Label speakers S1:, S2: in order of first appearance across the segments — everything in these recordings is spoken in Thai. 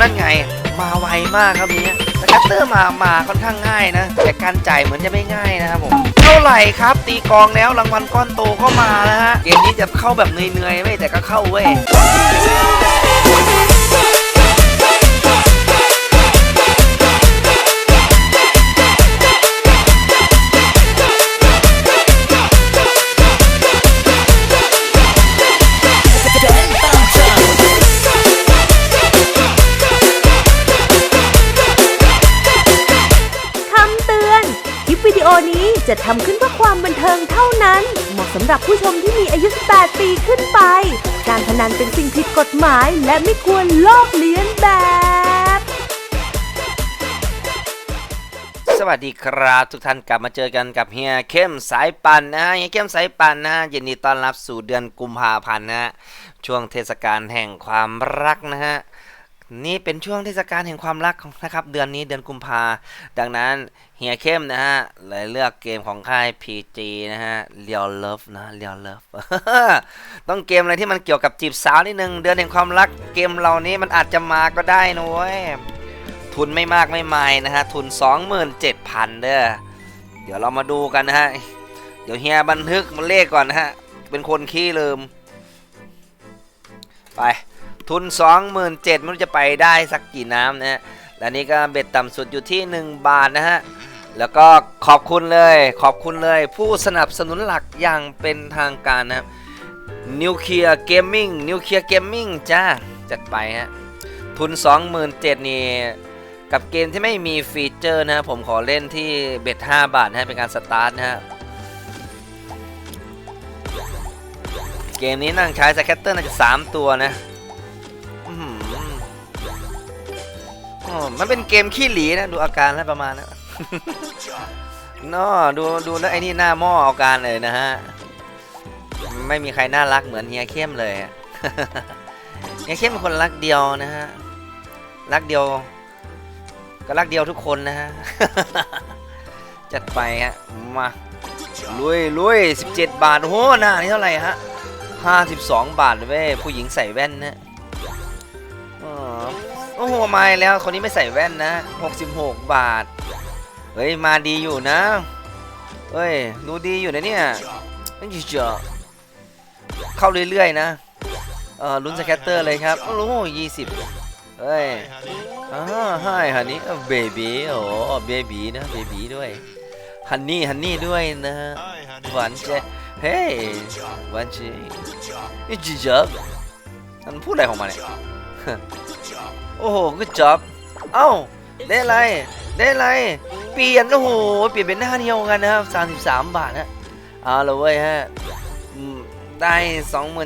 S1: นั่นไง มาไวมากครับเนี้ยสแคตเตอร์มา มาค่อนข้างง่ายนะ แต่การจ่ายเหมือนจะไม่ง่ายนะครับผม เท่าไหร่ครับ ตีกองแล้วรางวัลก้อนโตก็มานะฮะ เกมนี้จะเข้าแบบเหนื่อยๆไม่แต่ก็เข้าเว้ย
S2: จะทำขึ้นเพื่อความบันเทิงเท่านั้น เหมาะสำหรับผู้ชมที่มีอายุ 18 ปีขึ้นไป การพนันเป็นสิ่งผิดกฎหมาย และไม่ควรลอกเลียนแบบ
S1: สวัสดีครับทุกท่านกลับมาเจอกันกับเฮียเข้มสายปันนะฮะเฮียเข้มสายปันนะฮะยินดีต้อนรับสู่เดือนกุมภาพันธ์นะฮะช่วงเทศกาลแห่งความรักนะฮะ นี่เป็นช่วงเทศกาลแห่งความรักนะครับ เดือนนี้เดือนกุมภาดังนั้นเฮียเข้มนะฮะเลยเลือกเกมของค่าย PG นะฮะเรียวเลิฟนะเรียวเลิฟต้องเกมอะไรที่มันเกี่ยวกับจีบสาวนิดนึง เดือนแห่งความรักเกมเหล่านี้มันอาจจะมาก็ได้นะเว้ยทุนไม่มากไม่ไม่นะฮะ ทุน 27,000 เด้อเดี๋ยวเรามาดูกันนะฮะ เดี๋ยวเฮียบันทึกมันเลขก่อนนะฮะ เป็นคนขี้ลืม ไป ทุน 27,000ไม่รู้จะไปได้สักกี่น้ำนะฮะและนี่ก็เบ็ดต่ำสุดอยู่ที่ 1 บาทนะฮะ แล้วก็ขอบคุณเลยขอบคุณเลย ผู้สนับสนุนหลักอย่างเป็นทางการนะครับนิวเคลียร์เกมมิ่งนิวเคลียร์เกมมิ่งจ้าจัดไปฮะ ทุน 27,000นี่กับเกมที่ไม่มีฟีเจอร์นะผมขอเล่นที่เบ็ด5บาทนะฮะเป็นการสตาร์ทนะฮะเกมนี้นั่งใช้สแคตเตอร์น่าจะ 3 ตัวนะ อ๋อมันเป็นเกมขี้หลีนะ ดูอาการแล้วประมาณนะน้อดูดูแล้วไอ้นี่หน้าหม้ออาการเลยนะฮะ ไม่มีใครน่ารักเหมือนเฮียเข้มเลยเฮียเข้มเป็นคนรักเดียวนะฮะ รักเดียว ก็รักเดียวทุกคนนะฮะ จัดไปฮะ มาลุยลุย17 บาท โอ้โหหน้านี่เท่าไหร่ฮะ 52 บาทเลยเว้ยผู้หญิงใส่แว่นนะ โอ้โหมาแล้วคนนี้ไม่ใส่แว่นนะ 66 บาท เฮ้ย มาดีอยู่นะ เฮ้ย ดูดีอยู่นะเนี่ยนั่นเจอเข้าเรื่อยๆนะ เออลุ้นสแคตเตอร์เลยครับ โอ้โห20เฮ้ยอ่าใช่ฮันนี่เบบี้โอ้เบบี้นะ เบบี้ด้วย ฮันนี่ฮันนี่ด้วยนะหวานเจเฮ้ยหวานเจนี่จีจับมันพูดอะไรของมันเนี่ย โอ้โหก็จบเอ้า ได้อะไร ได้อะไร เปลี่ยน โอ้โห เปลี่ยนเป็นหน้าเดียวกันนะครับ 33 บาทนะเอาละเว้ยฮะอืมได้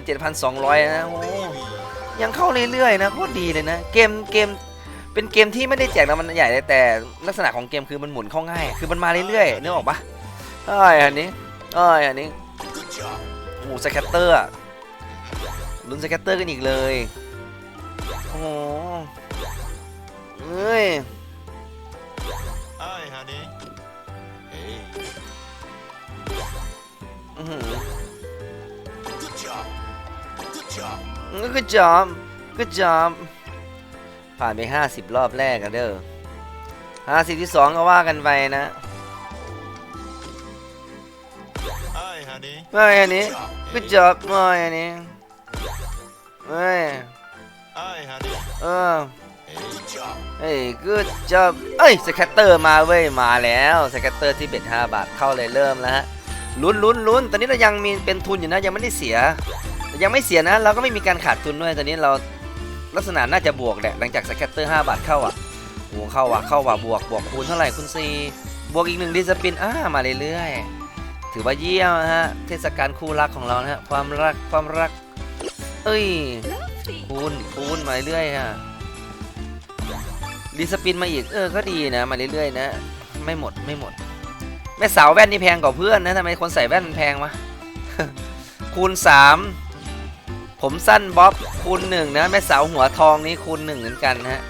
S1: 27,200 นะ โอ้ยังเข้าเรื่อยๆนะ โคตรดีเลยนะ เกม เกม เป็นเกมที่ไม่ได้แจกรางวัลใหญ่เลยแต่ลักษณะของเกมคือมันหมุนเข้าง่าย คือมันมาเรื่อยๆนึกออกปะเอ้ยอันนี้เอ้ยอันนี้โอ้สแคตเตอร์ลุ้นสแคตเตอร์กันอีกเลย โอ้ เอ้ย
S3: Hi, honey. Hey.
S1: อื้อหือ
S3: Good job. Good job.
S1: ก็จอมก็จอมผ่านไป 50 รอบแรกกันเด้อ50ที่2ก็ว่ากันไปนะ
S3: Hi, honey.
S1: เอ้ยอันนี้ก็จอบเอ้ยอันนี้เอ้ย
S3: Hi, honey.
S1: เออ
S3: Hey, job.
S1: เฮ้ยกูจะเอ้ยสแคตเตอร์มาเว้ยมาแล้วสแคตเตอร์ที่เบ็ด5บาทเข้าเลยเริ่มแล้วฮะลุ้นลุ้นลุ้นตอนนี้เรายังมีเป็นทุนอยู่นะยังไม่ได้เสีย ยังไม่เสียนะ เราก็ไม่มีการขาดทุนด้วยตอนนี้เราลักษณะน่าจะบวกแหละหลังจากสแคตเตอร์ 5 บาทเข้าอะโอ้เข้าว่ะเข้าว่ะบวกบวกคูณเท่าไหร่คุณซีบวกอีกหนึ่งดีสปินอ่ามาเรื่อยๆถือว่าเยี่ยมฮะเทศกาลคู่รักของเรานะฮะความรักความรัก เอ้ยคูณคูณมาเรื่อยๆอะ รีสปินมาอีก เออ ก็ดีนะ มาเรื่อยๆนะ ไม่หมด ไม่หมด แม่สาวแว่นนี่แพงกว่าเพื่อนนะทำไมคนใส่แว่นมันแพงวะ คูณสามผมสั้นบ๊อบคูณหนึ่งนะ แม่สาวหัวทองนี่คูณหนึ่งเหมือนกันนะฮะ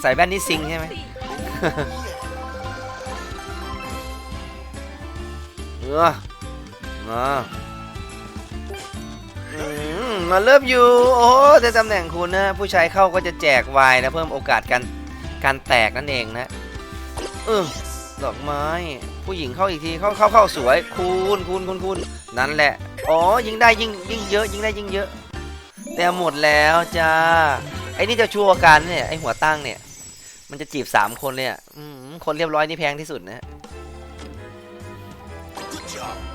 S1: ใส่แว่นนี่ซิงใช่ไหมเออมาอืม มาเริ่มอยู่ โอ้แต่ตำแหน่งคุณนะ ผู้ชายเข้าก็จะแจกวายนะ เพิ่มโอกาสการการแตกนั่นเองนะเออดอกไม้ ผู้หญิงเข้าอีกทีเข้าเข้าเข้าสวย คูณคูณคูณคูณนั่นแหละ อ๋อ ยิงได้ยิงยิงเยอะยิงได้ยิงเยอะ แต่หมดแล้วจ้าไอ้นี่จะชัวร์กันเนี่ยไอ้หัวตั้งเนี่ย มันจะจีบสามคนเลยอะอืมคนเรียบร้อยนี่แพงที่สุดนะ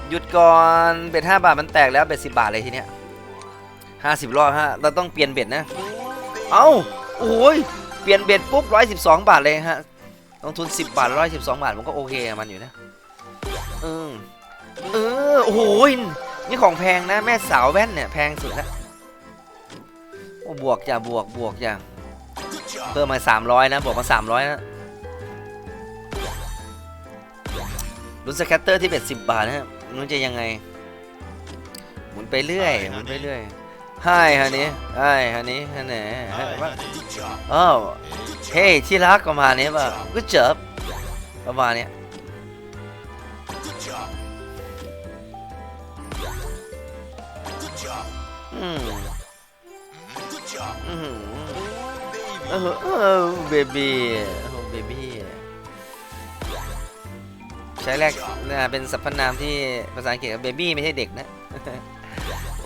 S1: หยุดก่อนเบ็ดห้าบาทมันแตกแล้วเบ็ดสิบาทเลยทีเนี้ย ห้าสิบรอบฮะ เราต้องเปลี่ยนเบ็ดนะ เอ้า โอ้ย เปลี่ยนเบ็ดปุ๊บร้อยสิบสองบาทเลยฮะ ลงทุนสิบบาทร้อยสิบสองบาทผมก็โอเคมันอยู่นะ เออ เออ โอ้โหนี่ของแพงนะ แม่สาวแว่นเนี่ยแพงสุดแล้วโอ้บวกจ้ะบวกบวกจ้ะเพิ่มมาสามร้อยนะ บวกมาสามร้อยนะลุ้นสแคตเตอร์ที่เบ็ดสิบบาทนะมันจะยังไง หมุนไปเรื่อย หมุนไปเรื่อย ให้ฮันนี่ให้ฮันนี่ฮันแหน่
S3: Hi, honey. Good job.
S1: อ้เฮ้ที่รักประมาณนี้ป่ะก็เจ็บประมาณนี้อืมอืมเออเออเบบี้โอ้เบบี้ใช้แรกนะเป็นสรรพนามที่ภาษาอังกฤษเบบี้ไม่ใช่เด็กนะ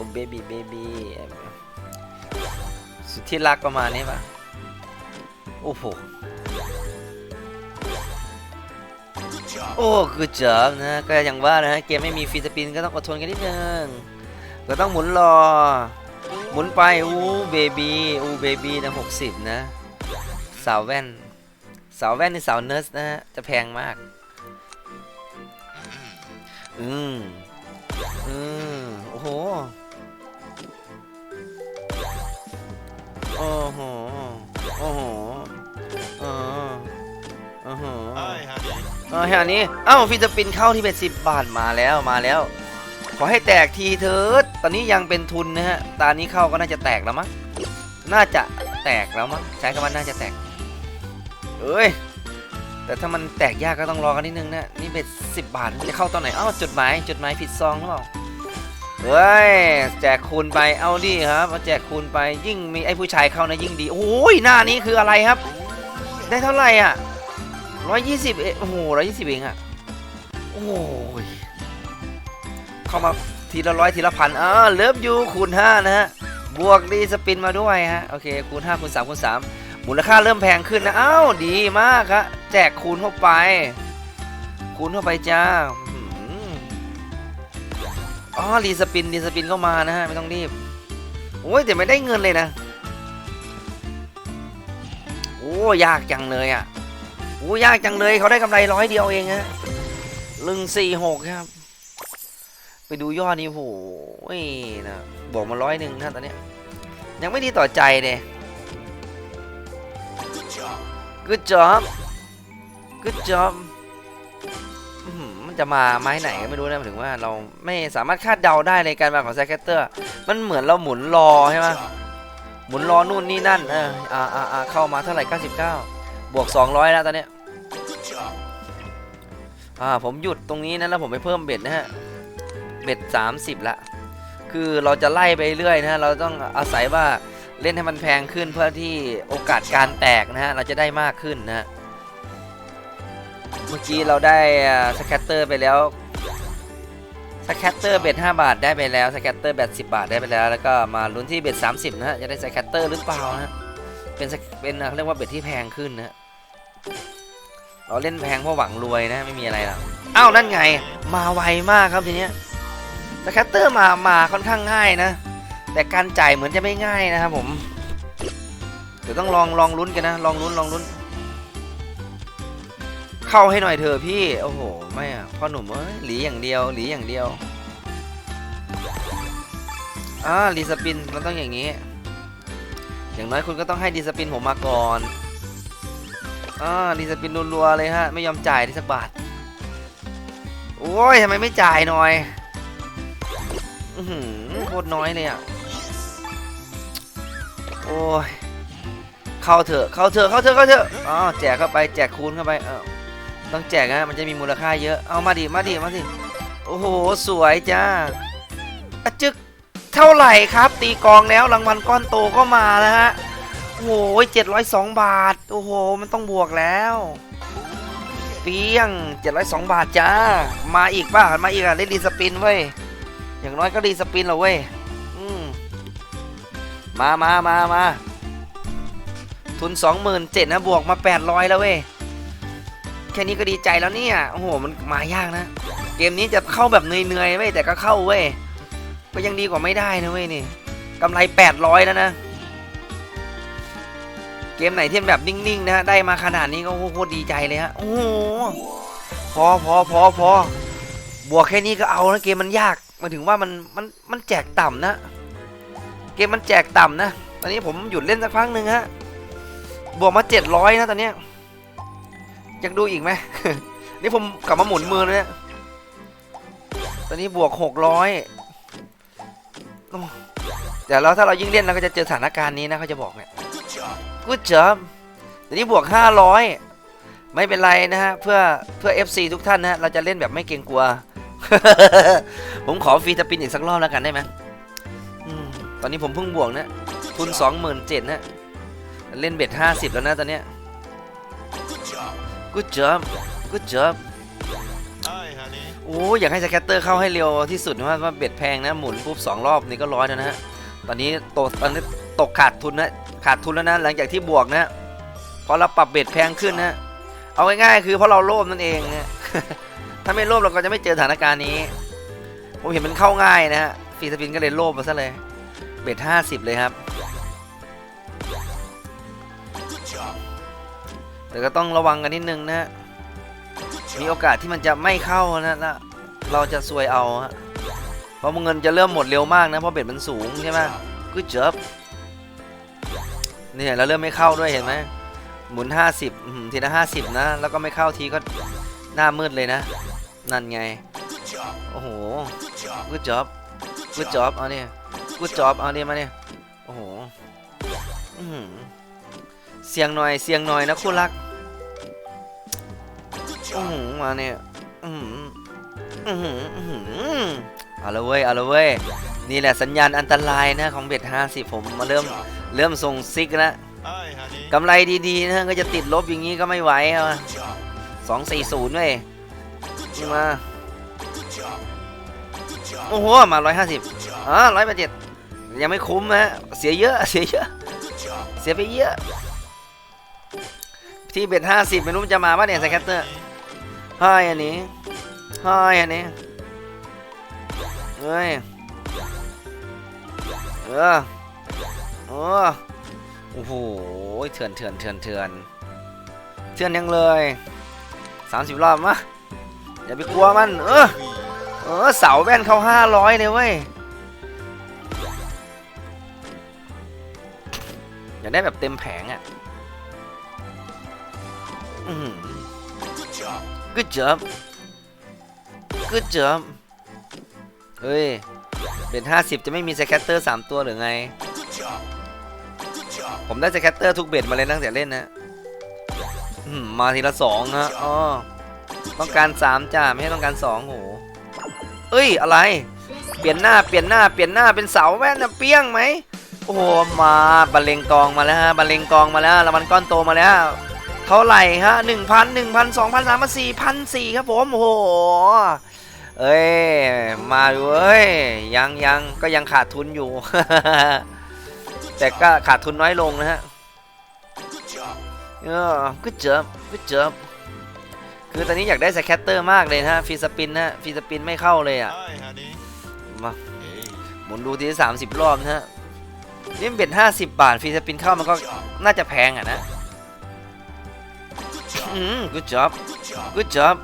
S1: อ้เบบี้เบบี้สุดที่รักประมาณนี้ปะโอ้โหโอ้คือเจ๋อนะก็อย่างว่านะเกมไม่มีฟีสปินก็ต้องอดทนกันนิดนึงก็ต้องหมุนรอ หมุนไปอู้เบบี้อู้เบบี้นะหกสิบนะสาวแว่นสาวแว่นนี่สาวเนิร์สนะฮะจะแพงมากอืมอืมโอ้โห โอ้โหโอ้โหอ๋อโอ้โหเออแค่นี้เอ้าฟิสปินเข้าที่เป็นสิบบาทมาแล้วมาแล้ว ขอให้แตกทีเถิดตอนนี้ยังเป็นทุนนะฮะตานี้เข้าก็น่าจะแตกแล้วมั้งน่าจะแตกแล้วมั้งใช้คำว่าน่าจะแตกเอ้ยแต่ถ้ามันแตกยากก็ต้องรอกันนิดนึงนะนี่เป็นสิบบาทจะเข้าตอนไหนเอ้าจดหมายจดหมายผิดซองหรือเปล่า เฮ้ยแจกคูณไปเอาดิครับเอาแจกคูณไปยิ่งมีไอ้ผู้ชายเข้านะยิ่งดีโอ้ยหน้านี้คืออะไรครับ ได้เท่าไหร่อะร้อยยี่สิบเอโอ้โหร้อยยี่สิบเองอะโอ้ยเข้ามาทีละร้อยทีละพันอ่าเลิฟยูคูณห้านะฮะบวกดีสปินมาด้วยฮะโอเคคูณห้าคูณสามคูณสามมูลค่าเริ่มแพงขึ้นนะอ้าวดีมากครับแจกคูณเข้าไป คูณเข้าไปจ้า อ๋อรีสปินรีสปินก็มานะฮะ ไม่ต้องรีบ โอ้ยแต่ไม่ได้เงินเลยนะ โอ้ยากจังเลยอะโอ้ยากจังเลยเขาได้กำไรร้อยเดียวเองฮะหนึ่งสี่หกครับ ไปดูยอดนี่โหยนะบอกมาร้อยหนึ่งนะตอนเนี้ยยังไม่ดีต่อใจเลย
S3: Good job.
S1: good job จะมาไม้ไหนก็ไม่รู้นะหมายถึงว่าเราไม่สามารถคาดเดาได้ในการมาของแซคแคตเตอร์ มันเหมือนเราหมุนรอใช่ไหมหมุนรอนู่นนี่นั่นเอออ่าอ่าอ่าเข้ามาเท่าไหร่99 บวก 200 แล้วตอนเนี้ยอ่าผมหยุดตรงนี้นะแล้วผมไปเพิ่มเบ็ดนะฮะเบ็ด 30 ละ คือเราจะไล่ไปเรื่อยนะฮะเราต้องอาศัยว่าเล่นให้มันแพงขึ้นเพื่อที่โอกาสการแตกนะฮะเราจะได้มากขึ้นนะฮะ เมื่อกี้เราได้สแคตเตอร์ไปแล้วสแคตเตอร์เบ็ด5บาทได้ไปแล้วสแคตเตอร์เบ็ด10 บาทได้ไปแล้ว แล้วก็มาลุ้นที่เบ็ด30 นะฮะจะได้สแคตเตอร์หรือเปล่านะเป็นเป็นเขาเรียกว่าเบ็ดที่แพงขึ้นนะฮะเราเล่นแพงเพราะหวังรวยนะไม่มีอะไรหรอกอ้าวนั่นไง มาไวมากครับทีเนี้ยสแคตเตอร์มามาค่อนข้างง่ายนะ แต่การจ่ายเหมือนจะไม่ง่ายนะครับผมเดี๋ยวต้องลองลองลุ้นกันนะลองลุ้นลองลุ้น เข้าให้หน่อยเถอะพี่ โอ้โห ไม่อะพ่อหนุ่มเอ้ยหลีอย่างเดียว หลีอย่างเดียว อ่ารีสปินมันต้องอย่างนี้ อย่างน้อยคุณก็ต้องให้ดีสปินผมมาก่อน อ่าดีสปินรัวๆเลยฮะ ไม่ยอมจ่ายดิสักบาท โอ้ยทำไมไม่จ่ายหน่อย อือหือโคตรน้อยเลยอะโอ้ยเข้าเถอะ เข้าเถอะ เข้าเถอะ เข้าเถอะ อ๋อ แจกเข้าไป แจกคูณเข้าไป เออ ต้องแจกนะมันจะมีมูลค่าเยอะ เอามาดิ มาดิ มาดิโอ้โห สวยจ้าอจึก เท่าไหร่ครับ ตีกองแล้วรางวัลก้อนโตก็มานะฮะ โอ้โหเจ็ดร้อยสองบาท โอ้โห มันต้องบวกแล้วเปียงเจ็ดร้อยสองบาทจ้า มาอีกป่ะ มาอีกอะได้รีสปินเว้ย อย่างน้อยก็รีสปินเหรอเว้ย อืม มามามามาทุนสองหมื่นเจ็ดนะบวกมาแปดร้อยแล้วเว้ย แค่นี้ก็ดีใจแล้วเนี่ย โอ้โห มันมายากนะ เกมนี้จะเข้าแบบเหนื่อยๆเว้ยแต่ก็เข้าเว้ย ก็ยังดีกว่าไม่ได้นะเว้ยนี่กำไรแปดร้อยแล้วนะ เกมไหนที่แบบนิ่งๆนะ ได้มาขนาดนี้ก็โคตรดีใจเลยฮะ โอ้โห พอพอพอพอบวกแค่นี้ก็เอานะเกมมันยากมาถึงว่ามันมันมันแจกต่ำนะ เกมมันแจกต่ำนะ ตอนนี้ผมหยุดเล่นสักพักหนึ่งฮะ บวกมาเจ็ดร้อยนะตอนเนี้ย ยากดูอีกไหม นี่ผมกลับมาหมุนมือเลยเนี่ยตอนนี้บวกหกร้อยแต่แล้วถ้าเรายิ่งเล่นเราก็จะเจอสถานการณ์นี้นะเขาจะบอกเนี่ยกูเจิมตอนนี้บวกห้าร้อยไม่เป็นไรนะฮะ เพื่อเพื่อ FC ทุกท่านนะเราจะเล่นแบบไม่เกรงกลัว ผมขอฟรีสปินอีกสักรอบแล้วกันได้ไหมอมตอนนี้ผมเพิ่งบวกนะ ทุนสองหมื่นเจ็ดนะ เล่นเบ็ดห้าสิบแล้วนะตอนเนี้ย
S3: Good job.
S1: กูเจิมกูเจิม
S3: Hi, honey.
S1: โอ้อยากให้สแคตเตอร์เข้าให้เร็วที่สุดนะว่าว่าเบ็ดแพงนะ หมุนปุ๊บสองรอบนี่ก็ร้อยแล้วนะฮะ ตอนนี้ตกตอนนี้ตกขาดทุนนะขาดทุนแล้วนะหลังจากที่บวกนะเพราะเราปรับเบ็ดแพงขึ้นนะเอาง่ายๆคือเพราะเราโลภนั่นเองนะถ้าไม่โลภเราก็จะไม่เจอสถานการณ์นี้ ผมเห็นมันเข้าง่ายนะฮะฟรีสปินก็เลยโลภมาซะเลย เบ็ดห้าสิบเลยครับ แต่ก็ต้องระวังกันนิดนึงนะฮะมีโอกาสที่มันจะไม่เข้านะแล้วเราจะซวยเอาฮะเพราะเงินจะเริ่มหมดเร็วมากนะเพราะเบ็ดมันสูงใช่ไหมกูเจ็บเนี่ยเราเริ่มไม่เข้าด้วยเห็นไหมหมุน 50 ทีละ50 นะ แล้วก็ไม่เข้าทีก็หน้ามืดเลยนะ นั่นไง โอ้โหกูจ็อบกูจ็อบเอาเนี่ยกูจ็อบเอาเนี่ยมาเนี่ยโอ้โห เสียงหน่อยเสียงหน่อยนะคู่รักอือหือมาเนี่ยอือหืออือหืออือหือเอาละเว้ยเอาละเว้ยนี่แหละสัญญาณอันตรายนะของเบ็ด50ผมมาเริ่มเริ่มส่งซิกแล้วกำไรดีๆนะก็จะติดลบอย่างนี้ก็ไม่ไหวอา
S3: Good job.
S1: สองสี่ศูนย์เว้ยมาโอ้โหมาร้อยห้าสิบอ๋อร้อยแปดเจ็ดยังไม่คุ้มนะเสียเยอะเสียเยอะเสียไปเยอะ ที่เบ็ดห้าสิบไม่รู้มันจะมาป่ะเนี่ยสแคตเตอร์ให้อันนี้ให้อันนี้เฮ้ยเออเออโอ้โหเถื่อนเถื่อนเถื่อนเถื่อนเถื่อนยังเลยสามสิบรอบมะอย่าไปกลัวมัน เออเออเสาแว่นเขาห้าร้อยเลยเว้ยอยากได้แบบเต็มแผงอะ อืม
S3: Good job.
S1: good job good job เฮ้ยเป็นห้าสิบจะไม่มีสแคตเตอร์สามตัวหรือไง
S3: Good job. Good job.
S1: ผมได้สแคตเตอร์ทุกเบ็ดมาเลยตั้งแต่เล่นนะอืมมาทีละสองฮะอ๋อต้องการสามจ้าไม่ใช่ต้องการสองโหเอ้ยอะไร เปลี่ยนหน้าเปลี่ยนหน้าเปลี่ยนหน้าเป็นเสาแว่นนะเปี้ยงไหมโอ้โหมาบรรเลงกองมาแล้วฮะบรรเลงกองมาแล้วรางวัลก้อนโตมาแล้วเท่าไหร่ฮะหนึ่งพันหนึ่งพันสองพันสามพันสี่พันสี่ครับผมโอ้โหเอ้ยมาดูเอ้ยยังยังก็ยังขาดทุนอยู่ แต่ก็ขาดทุนน้อยลงนะฮะเออก็เจ็บก็เจ็บคือตอนนี้อยากได้สแคตเตอร์มากเลยนะฮะฟีสปินนะฟีสปินไม่เข้าเลยอะมาหมุนดูทีสามสิบรอบนะฮะนี่เบ็ดห้าสิบบาทฟีสปินเข้ามันก็น่าจะแพงอะนะ อืม good job
S3: Good job.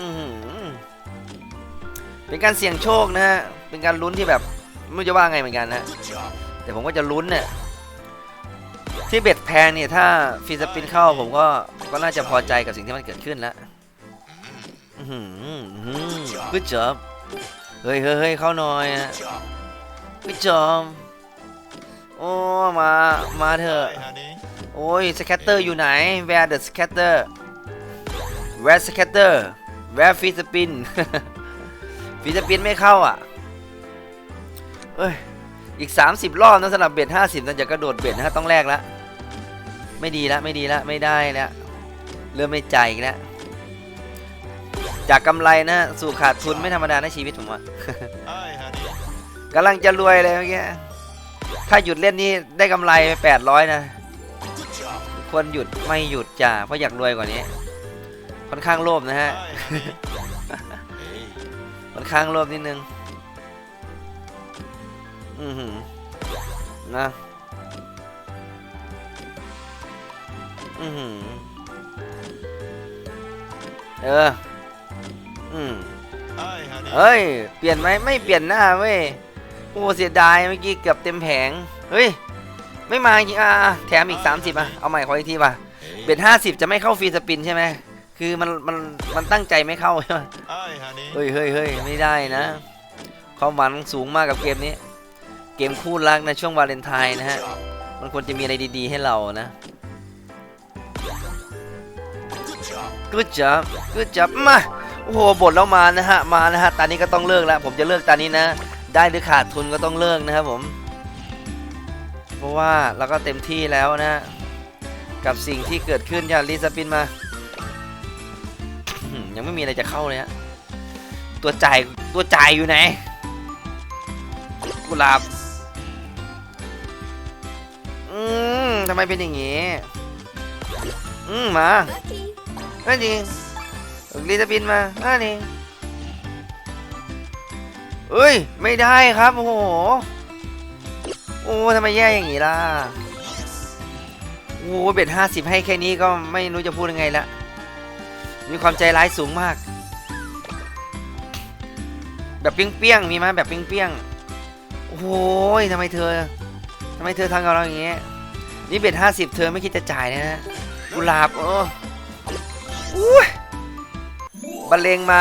S1: อืมเป็นการเสี่ยงโชคนะฮะ เป็นการลุ้นที่แบบไม่รู้จะว่าไงเหมือนกันนะ แต่ผมก็จะลุ้นเนี่ยที่เบ็ดแพงเนี่ยถ้าฟรีสปินเข้าผมก็ก็น่าจะพอใจกับสิ่งที่มันเกิดขึ้นแล้วอือหืออื้อหือ good job เฮ้ยเฮ้ยเข้าหน่อยอะ
S3: Good job.
S1: good job โอ้มา มาเถอะ โอ้ยสแคตเตอร์อยู่ไหน where the scatter where scatter where ฟรีสปินฟรีสปินไม่เข้าอะ เอ้ย อีก 30 รอบนะสำหรับเบ็ด50นั่นจะกระโดดเบ็ดนะฮะต้องแลกละ ไม่ดีละไม่ดีละไม่ได้แล้วเริ่มไม่ใจายอีกแล้ว จากกำไรนะสู่ขาดทุนไม่ธรรมดาในะชีวิตผมว่า
S3: Hi, honey.
S1: กำลังจะรวยเลยเมื่อกี้ ถ้าหยุดเล่นนี่ได้กำไรไป800 นะ
S3: Good job.
S1: ควรหยุดไม่หยุดจ้าเพราะอยากรวยกว่านี้ ค่อนข้างโลภนะฮะ ค่อนข้างโลภนิดนึง อือหือนะอือหือเออ อืมเฮ้ย เปลี่ยนไหมไม่เปลี่ยนหน้าเว้ย โอ้เสียดายเมื่อกี้เกือบเต็มแผง เฮ้ย ไม่มาจริงอะอะแถมอีก 30อะเอาใหม่ขออีกทีป่ะ
S3: Hey.
S1: เบ็ดห้าสิบจะไม่เข้าฟรีสปินใช่ไหมคือมันมันมันตั้งใจไม่เข้าใช่ไหม
S3: Hi, honey.
S1: เฮ้ยเฮ้ยเฮ้ยไม่ได้นะความหวังสูงมากกับเกมนี้ เกมคู่รักในช่วงวาเลนไทน์นะฮะ
S3: Good job.
S1: มันควรจะมีอะไรดีๆให้เรานะ
S3: Good job.
S1: ก o ดจับก o ดจับมาโอ้โหบทแล้วมานะฮะมานะฮะตอนนี้ก็ต้องเลิกแล้ว ผมจะเลิกตอนนี้นะ ได้หรือขาดทุนก็ต้องเลิกนะครับผม เพราะว่าเราก็เต็มที่แล้วนะ กับสิ่งที่เกิดขึ้นอย่ารีสปินมายังไม่มีอะไรจะเข้าเลยฮะตัวจ่ายตัวจ่ายอยู่ไหนกุหลาบอืมทำไมเป็นอย่างงี้อืมมานั่นจริงรีสปินมานั่นเองเอ้ย ไม่ได้ครับ โอ้โห โอ้ทำไมแย่อย่างงี้ล่ะโอ้เบ็ดห้าสิบให้แค่นี้ก็ไม่รู้จะพูดยังไงละมีความใจร้ายสูงมาก แบบเปี้ยงๆมีไหมแบบเปี้ยงๆโอ้โหทำไมเธอทำไมเธอทำกับเราอย่างเงี้ยนี่เบ็ดห้าสิบเธอไม่คิดจะจ่ายนะฮะกุหลาบโอ้อุ้บรรเลงมา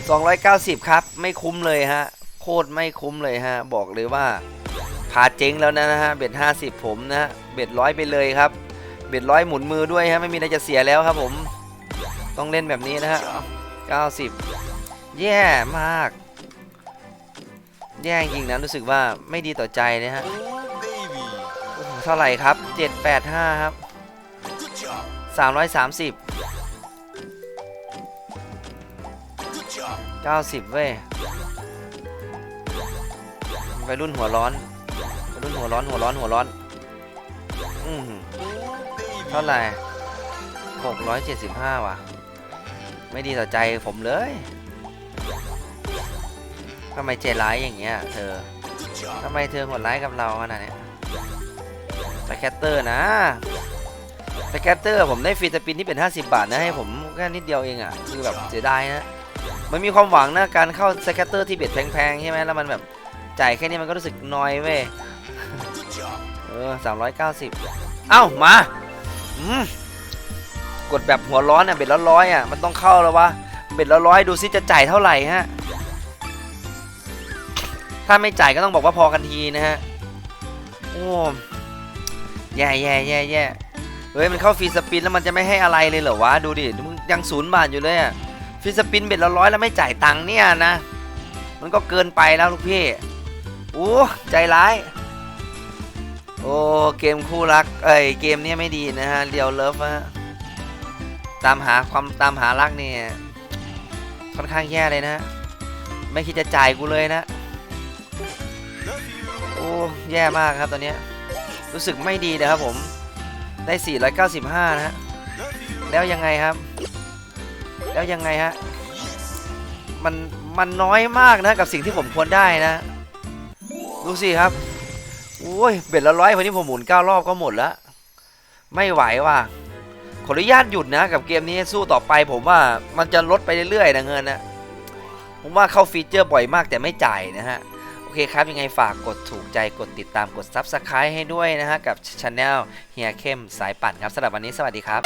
S1: 290 ครับ ไม่คุ้มเลยฮะ โคตรไม่คุ้มเลยฮะ บอกเลยว่า พาเจ๊งแล้วนะฮะเบ็ด50ผมนะเบ็ดร้อยไปเลยครับ เบ็ดร้อยหมุนมือด้วยฮะไม่มีอะไรจะเสียแล้วครับผม ต้องเล่นแบบนี้นะฮะเอา90แย่มาก แย่จริงนะรู้สึกว่าไม่ดีต่อใจนะฮะเท่าไหร่ครับ 785 ครับ 330 90 เว้ยวัยรุ่นหัวร้อน หัวร้อนหัวร้อนหัวร้อนอือหือ
S3: Oh, baby.
S1: เท่าไหร่675ว่ะ ไม่ดีต่อใจผมเลยทำไมใจร้ายอย่างเงี้ยเธอ
S3: Good job.
S1: ทำไมเธอโหดร้ายกับเราขนาดเนี้ยสแคตเตอร์นะสแคตเตอร์ผมได้ฟรีสปินที่เป็น 50 บาทนะให้ผมแค่นิดเดียวเองอะคือแบบเสียดายนะมันมีความหวังนะการเข้าสแคตเตอร์ที่เบ็ดแพงๆใช่ไหมแล้วมันแบบจ่ายแค่นี้มันก็รู้สึกน้อยเว้ย
S3: Good job.
S1: เออ390เอ้า มาอืมกดแบบหัวร้อนอะเบ็ดละร้อยอะ มันต้องเข้าแล้ววะ เบ็ดละร้อยดูซิจะจ่ายเท่าไหร่ฮะ ถ้าไม่จ่ายก็ต้องบอกว่าพอกันทีนะฮะ โอ้แย่แย่แย่แย่เฮ้ย มันเข้าฟรีสปินแล้วมันจะไม่ให้อะไรเลยเหรอวะ ดูดิมึงยังศูนย์บาทอยู่เลยอะฟรีสปินเบ็ดละร้อยแล้วไม่จ่ายตังค์เนี่ยนะ มันก็เกินไปแล้วลูกพี่ โอ้ ใจร้าย โอ้เกมคู่รัก เอ้ยเกมเนี้ยไม่ดีนะฮะเรียวเลิฟฮะตามหาความตามหารักเนี่ยค่อนข้างแย่เลยนะ ไม่คิดจะจ่ายกูเลยนะ โอ้แย่มากครับตอนนี้รู้สึกไม่ดีนะครับผมได้ 495 นะฮะแล้วยังไงครับ แล้วยังไงฮะมันมันน้อยมากนะกับสิ่งที่ผมควรได้นะ ดูสิครับ โอ้ยเบ็ดละร้อยวันนี้ผมหมุน9รอบก็หมดแล้ว ไม่ไหวว่ะขออนุญาตหยุดนะกับเกมนี้สู้ต่อไปผมว่ามันจะลดไปเรื่อยๆนะเงินนะผมว่าเข้าฟีเจอร์บ่อยมากแต่ไม่จ่ายนะฮะโอเคครับยังไงฝากกดถูกใจกดติดตามกด Subscribe ให้ด้วยนะฮะกับช anel เฮียเข้มสายปั่นครับสำหรับวันนี้สวัสดีครับ